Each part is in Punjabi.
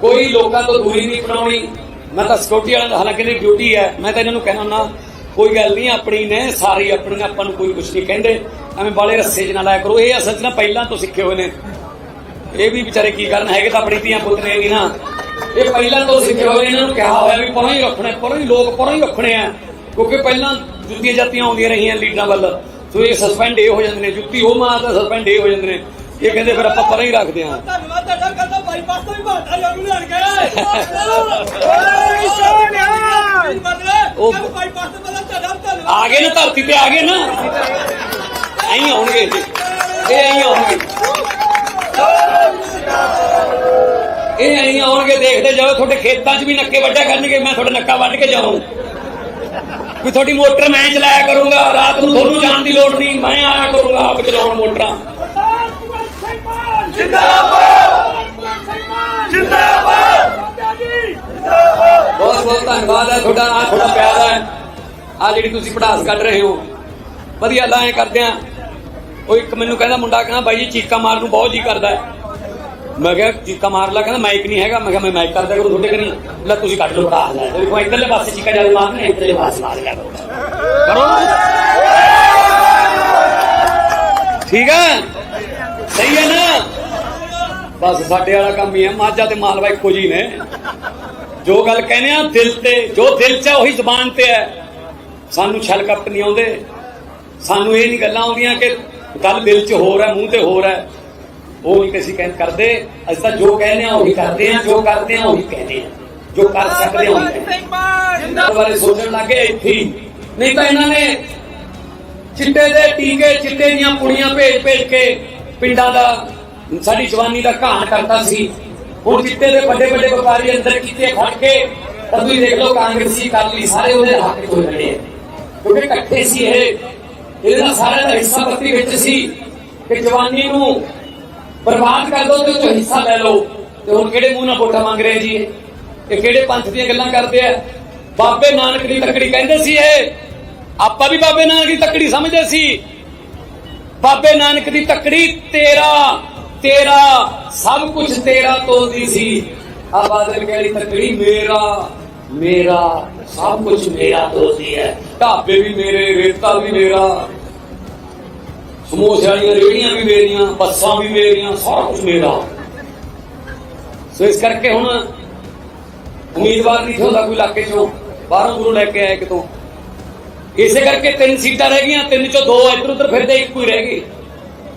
ਕੋਈ ਲੋਕਾਂ ਤੋਂ ਦੂਰੀ ਨਹੀਂ ਬਣਾਉਣੀ। ਮੈਂ ਤਾਂ ਸਿਕਿਉਰਿਟੀ ਵਾਲਿਆਂ ਦਾ ਹਾਲਾਂਕਿ ਇਹਦੀ ਡਿਊਟੀ ਹੈ। ਮੈਂ ਤਾਂ ਇਹਨਾਂ ਨੂੰ ਕਹਿਣਾ ਹੁੰਦਾ, ਕੋਈ ਗੱਲ ਨਹੀਂ, ਆਪਣੀ ਨੇ ਸਾਰੀ ਆਪਣੀ ਆਪਾਂ ਨੂੰ ਕੋਈ ਕੁਝ ਨਹੀਂ ਕਹਿੰਦੇ। ਐਵੇਂ ਬਾਲੇ ਰੱਸੇ 'ਚ ਨਾ ਲਾਇਆ ਕਰੋ। ਇਹ ਅਸਲ 'ਚ ਨਾ ਪਹਿਲਾਂ ਤੋਂ ਸਿੱਖੇ ਹੋਏ ਨੇ। ਇਹ ਵੀ ਵਿਚਾਰੇ ਕੀ ਕਰਨ? ਹੈਗੇ ਤਾਂ ਆਪਣੀ ਧੀਆਂ ਪੁੱਤ ਨੇ ਨਹੀਂ ਨਾ। ਇਹ ਪਹਿਲਾਂ ਤੋਂ ਸਿੱਖੇ ਹੋਏ ਇਹਨਾਂ ਨੂੰ ਕਿਹਾ ਹੋਇਆ ਵੀ ਪਰਾਂ ਹੀ ਰੱਖਣੇ, ਪਰਾਂ ਹੀ ਲੋਕ ਪਰਾਂ ਹੀ ਰੱਖਣੇ ਆ। ਕਿਉਂਕਿ ਪਹਿਲਾਂ ਜੁੱਤੀਆਂ ਜਾਤੀਆਂ ਆਉਂਦੀਆਂ ਰਹੀਆਂ ਲੀਡਰਾਂ ਵੱਲ। ਸੋ ਇਹ ਸਸਪੈਂਡ ਇਹ ਹੋ ਜਾਂਦੇ ਨੇ। ਜੁੱਤੀ ਉਹ ਮਾਰਦਾ ਸਸਪੈਂਡ ਇਹ ਹੋ ਜਾਂਦੇ ਨੇ। ਇਹ ਕਹਿੰਦੇ ਫਿਰ ਆਪਾਂ ਪਰਾਂ ਹੀ ਰੱਖਦੇ ਹਾਂ। ਧੰਨਵਾਦ ਤੁਹਾਡਾ ਕਰਦਾ ਬਾਈਪਾਸ ਤੋਂ ਵੀ ਭਾਟਾ ਜਾਨੂੰ ਲੈਣ ਗਏ ਓਏ ਸੋਨਿਆ ਉਹ- ਉਹ ਬਾਈਪਾਸ ਤੋਂ ਪਹਿਲਾਂ ਤੁਹਾਡਾ ਧੰਨਵਾਦ। ਆ ਗਏ ਨਾ ਧਰਤੀ ਤੇ ਆ ਗਏ ਨਾ। ਐਂ ਆਉਣਗੇ ਇਹ ਇਹ ਐਂ ਆਉਣਗੇ। ਇਹ ਐਂ ਆਉਣਗੇ ਦੇਖਦੇ ਜਾਓ ਤੁਹਾਡੇ ਖੇਤਾਂ 'ਚ ਵੀ ਨੱਕੇ ਵੱਢਿਆ ਕਰਨਗੇ ਮੈਂ ਤੁਹਾਡਾ ਨੱਕਾ ਵੱਢ ਕੇ ਜਾਊਂ। ਵੀ ਤੁਹਾਡੀ ਮੋਟਰ ਮੈਂ ਚਲਾਇਆ ਕਰੂੰਗਾ ਰਾਤ ਨੂੰ ਤੁਹਾਨੂੰ ਜਾਣ ਦੀ ਲੋੜ ਨਹੀਂ ਮੈਂ ਆਇਆ ਕਰੂੰਗਾ ਆਪ ਚਲਾਉਣ ਮੋਟਰਾਂ। ਬਹੁਤ ਬਹੁਤ ਧੰਨਵਾਦ ਹੈ, ਤੁਹਾਡਾ ਆ ਤੁਹਾਡਾ ਪਿਆਰ ਹੈ। ਆ ਜਿਹੜੀ ਤੁਸੀਂ ਪੜਾਸ ਕੱਢ ਰਹੇ ਹੋ, ਵਧੀਆ ਲਾਏ ਕਰਦੇ ਆ। ਉਹ ਇੱਕ ਮੈਨੂੰ ਕਹਿੰਦਾ ਮੁੰਡਾ, ਕਹਿੰਦਾ ਬਾਈ ਜੀ ਚੀਕਾ ਮਾਰਨ ਨੂੰ ਬਹੁਤ ਜੀ ਕਰਦਾ ਹੈ। ਮੈਂ ਕਿਹਾ, ਚੀਕਾ ਮਾਰ ਲਾ, ਕਹਿੰਦਾ ਮਾਈਕ ਨਹੀਂ ਹੈਗਾ। ਮੈਂ ਕਿਹਾ, ਮੈਂ ਮਾਈਕ ਕਰਦਾ ਕਰੂੰ, ਤੁਹਾਡੇ ਕਰੀ ਲੈ ਤੁਸੀਂ ਕੱਢ ਲਓ ਪੜਾਸ ਲੈ ਦੇਖੋ, ਇੱਧਰਲੇ ਪਾਸੇ ਚੀਕਾ ਜਦ ਮਾਰਨਾ ਇਧਰਲੇ ਪਾਸੇ ਮਾਰ ਲਿਆ ਕਰੋ। ਕਰੋ। ਠੀਕ ਹੈ? ਬਸ ਸਾਡੇ ਵਾਲਾ ਕੰਮ ਹੀ ਹੈ ਮਾਝਾ ਤੇ ਮਾਲਵਾ ਇੱਕੋ ਜੀ ਨੇ। ਜੋ ਗੱਲ ਕਹਿੰਦੇ ਆ ਦਿਲ ਤੇ ਜੋ ਦਿਲ 'ਚ ਹੈ ਉਹੀ ਜ਼ਬਾਨ ਤੇ ਹੈ। ਸਾਨੂੰ ਛਲ ਕਪਟ ਨਹੀਂ ਆਉਂਦੇ। ਸਾਨੂੰ ਇਹ ਨਹੀਂ ਗੱਲਾਂ ਆਉਂਦੀਆਂ ਕਿ ਗੱਲ ਦਿਲ 'ਚ ਹੋਰ ਹੈ ਮੂੰਹ ਤੇ ਹੋਰ ਹੈ। ਉਹ ਨਹੀਂ ਕਿਸੇ ਕਹਿੰ ਕਰਦੇ। ਅਸੀਂ ਤਾਂ ਜੋ ਕਹਿੰਦੇ ਆ ਉਹੀ ਕਰਦੇ ਆ। ਜੋ ਕਰਦੇ ਆ ਉਹੀ ਕਹਿੰਦੇ ਆ। ਜੋ ਕਰ ਸਕਦੇ ਆ ਇਹਨਾਂ ਬਾਰੇ ਸੋਚਣ ਲੱਗੇ ਇੱਥੇ ਹੀ। ਨਹੀਂ ਤਾਂ ਇਹਨਾਂ ਨੇ ਚਿੱਟੇ ਦੇ ਟੀਕੇ ਚਿੱਟੇ ਦੀਆਂ ਪੁੜੀਆਂ ਭੇਜ ਭੇਜ ਕੇ ਪਿੰਡਾਂ ਦਾ ਸਾਡੀ ਜਵਾਨੀ ਦਾ ਘਾਣ ਕਰਤਾ ਸੀ। ਹੁਣ ਚਿੱਟੇ ਦੇ ਵੱਡੇ ਵੱਡੇ ਵਪਾਰੀ ਅੰਦਰ ਕੀਤੇ ਫੜ ਕੇ, ਤਾਂ ਤੁਸੀਂ ਦੇਖ ਲਓ ਕਾਂਗਰਸੀ ਕਰ ਸਾਰੇ ਉਹਦੇ ਹੱਕ 'ਚ ਹੋਏ ਕਿਉਂਕਿ ਇਕੱਠੇ ਸੀ ਇਹ। ਇਹਦੇ ਨਾਲ ਦਾ ਹਿੱਸਾ ਪੱਤੀ ਵਿੱਚ ਸੀ ਕਿ ਜਵਾਨੀ ਨੂੰ ਬਰਬਾਦ ਕਰ ਦੋ ਤੇ ਉਹ ਹਿੱਸਾ ਲੈ ਲਓ। ਤੇ ਹੁਣ ਕਿਹੜੇ ਮੂੰਹ ਨਾਲ ਵੋਟਾਂ ਮੰਗ ਰਹੇ ਜੀ? ਇਹ? ਇਹ ਕਿਹੜੇ ਪੰਥ ਦੀਆਂ ਗੱਲਾਂ ਕਰਦੇ ਆ? ਬਾਬੇ ਨਾਨਕ ਦੀ ਤੱਕੜੀ ਕਹਿੰਦੇ ਸੀ ਇਹ। ਆਪਾਂ ਵੀ ਬਾਬੇ ਨਾਨਕ ਦੀ ਤੱਕੜੀ ਸਮਝਦੇ ਸੀ। ਬਾਬੇ ਨਾਨਕ ਦੀ ਤੱਕੜੀ ਤੇਰਾ ਤੇਰਾ, ਸਭ ਕੁਝ ਤੇਰਾ ਤੋਲਦੀ ਸੀ। ਆ ਬਾਦਲ ਕਹਿੰਦੀ ਤੱਕੜੀ ਮੇਰਾ ਮੇਰਾ, ਸਭ ਕੁਝ ਮੇਰਾ ਤੋਲਦੀ ਹੈ। ਢਾਬੇ ਵੀ ਮੇਰੇ, ਰੇਤਾ ਵੀ ਮੇਰਾ, ਸਮੋਸੇ ਵਾਲੀਆਂ ਰੇੜੀਆਂ ਵੀ ਮੇਰੀਆਂ, ਬੱਸਾਂ ਵੀ ਮੇਰੀਆਂ, ਸਾਰਾ ਕੁਝ ਮੇਰਾ। ਸੋ ਇਸ ਕਰਕੇ ਹੁਣ ਉਮੀਦਵਾਰ ਨਹੀਂ ਹੁੰਦਾ ਕੋਈ ਇਲਾਕੇ ਚੋਂ, ਬਾਹਰੋਂ ਗੁਰੂ ਲੈ ਕੇ ਆਏ ਕਿਤੋਂ। ਇਸੇ ਕਰਕੇ ਤਿੰਨ ਸੀਟਾਂ ਰਹਿ ਗਈਆਂ, ਤਿੰਨ ਚੋਂ ਦੋ ਇੱਧਰ ਉੱਧਰ ਫਿਰਦੇ, ਇੱਕੋ ਹੀ ਰਹਿ ਗਈ।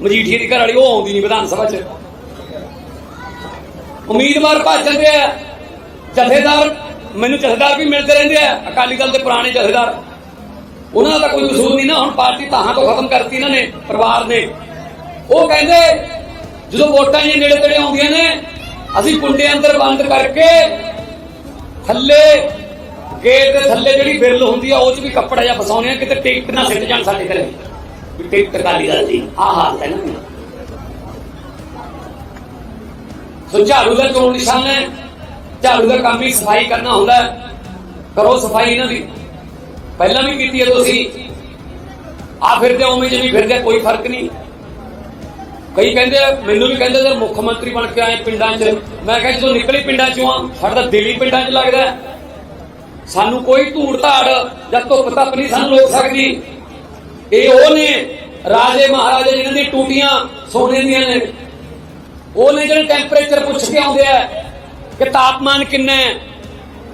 ਮਜੀਠੀਏ ਦੀ ਘਰ ਵਾਲੀ, ਉਹ ਆਉਂਦੀ ਨਹੀਂ ਵਿਧਾਨ ਸਭਾ 'ਚ। ਉਮੀਦਵਾਰ ਭੱਜ ਜਾਂਦੇ ਆ। ਜਥੇਦਾਰ, ਮੈਨੂੰ ਜਥੇਦਾਰ ਵੀ ਮਿਲਦੇ ਰਹਿੰਦੇ ਆ। ਅਕਾਲੀ ਦਲ ਦੇ ਪੁਰਾਣੇ ਜਥੇਦਾਰ। ਉਹਨਾਂ ਦਾ ਤਾਂ ਕੋਈ ਕਸੂਰ ਨਹੀਂ ਨਾ, ਹੁਣ ਪਾਰਟੀ ਤਾਹਾਂ ਤੋਂ ਖਤਮ ਕਰਤੀ ਇਹਨਾਂ ਨੇ, ਪਰਿਵਾਰ ਨੇ। ਉਹ ਕਹਿੰਦੇ, ਜਦੋਂ ਵੋਟਾਂ ਜੀ ਨੇੜੇ ਤੇੜੇ ਆਉਂਦੀਆਂ ਨੇ, ਅਸੀਂ ਕੁੰਡੇ ਅੰਦਰ ਬੰਦ ਕਰਕੇ, ਥੱਲੇ ਗੇਟ ਦੇ ਥੱਲੇ ਜਿਹੜੀ ਬਿਰਲ ਹੁੰਦੀ ਆ, ਉਹ 'ਚ ਵੀ ਕੱਪੜਾ ਜਿਹਾ ਫਸਾਉਂਦੇ ਆ, ਕਿਤੇ ਟਿਕਟ ਨਾ ਸਿੱਟ ਜਾਣ ਸਾਡੇ ਘਰੇ। ਵੀ ਟਿਕਟ ਕਾਲੀ ਦੀ ਆਹ ਹਾਲ ਹੈ ਨਾ ਸੋ ਝਾੜੂ ਦਾ ਚੋਣ ਨਿਸ਼ਾਨ ਹੈ? ਝਾੜੂ ਦਾ ਕੰਮ ਹੀ ਸਫ਼ਾਈ ਕਰਨਾ ਹੁੰਦਾ ਕਰੋ ਸਫ਼ਾਈ ਇਹਨਾਂ ਦੀ। ਪਹਿਲਾਂ ਵੀ ਕੀਤੀ ਹੈ ਤੁਸੀਂ। ਆ ਫਿਰਦੇ ਉਵੇਂ ਜਿਵੇਂ ਫਿਰਦੇ, ਕੋਈ ਫ਼ਰਕ ਨਹੀਂ। ਕਈ ਕਹਿੰਦੇ, ਮੈਨੂੰ ਵੀ ਕਹਿੰਦੇ ਸਰ ਮੁੱਖ ਮੰਤਰੀ ਬਣ ਕੇ ਆਏ ਪਿੰਡਾਂ 'ਚ। ਮੈਂ ਕਿਹਾ, ਜਦੋਂ ਨਿਕਲੇ ਪਿੰਡਾਂ 'ਚੋਂ ਆ, ਸਾਡਾ ਤਾਂ ਦਿਲ ਹੀ ਪਿੰਡਾਂ 'ਚ ਲੱਗਦਾ ਸਾਨੂੰ ਕੋਈ ਧੂੜ ਧਾੜ ਜਾਂ ਧੁੱਪ ਧੱਪ ਨਹੀਂ ਸਾਨੂੰ ਰੋਕ ਸਕਦੀ। ਇਹ ਉਹ ਨੇ ਰਾਜੇ ਮਹਾਰਾਜੇ ਜਿਨ੍ਹਾਂ ਦੀ ਟੂਟੀਆਂ ਸੋਨੇ ਦੀਆਂ ਨੇ। ਉਹ ਨੇ ਜਿਹੜੇ ਟੈਂਪਰੇਚਰ ਪੁੱਛ ਕੇ ਆਉਂਦੇ ਆ ਕਿ ਤਾਪਮਾਨ ਕਿੰਨਾ ਹੈ?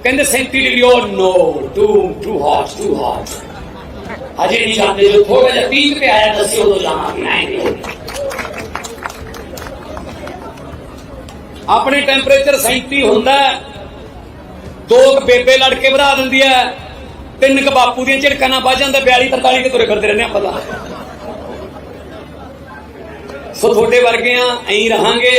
ਕਹਿੰਦੇ 37 ਡਿਗਰੀ। ਉਹ no too too hot too hot ਅਜੇ ਨਹੀਂ ਜਾਂਦੇ ਜੋ ਥੋੜਾ ਜਿਹਾ 30 ਤੇ ਆਇਆ ਤਾਂ ਉਦੋਂ ਜਾਵਾਂਗੇ। ਆਏਂਗੇ ਆਪਣੇ ਟੈਂਪਰੇਚਰ 37 ਹੁੰਦਾ ਦੋ ਬੇਬੇ ਲੜ ਕੇ ਵਧਾ ਦਿੰਦੀ ਹੈ। ਤਿੰਨ ਕ ਬਾਪੂ ਦੀਆਂ ਝਿੜਕਾਂ ਨਾਲ ਵੱਜ ਜਾਂਦਾ 42 43 ਕੇ ਤੁਰੇ ਫਿਰਦੇ ਰਹਿੰਦੇ ਆਪਾਂ ਤਾਂ। ਸੋ ਤੁਹਾਡੇ ਵਰਗੇ ਆ ਐਂ ਰਹਾਂਗੇ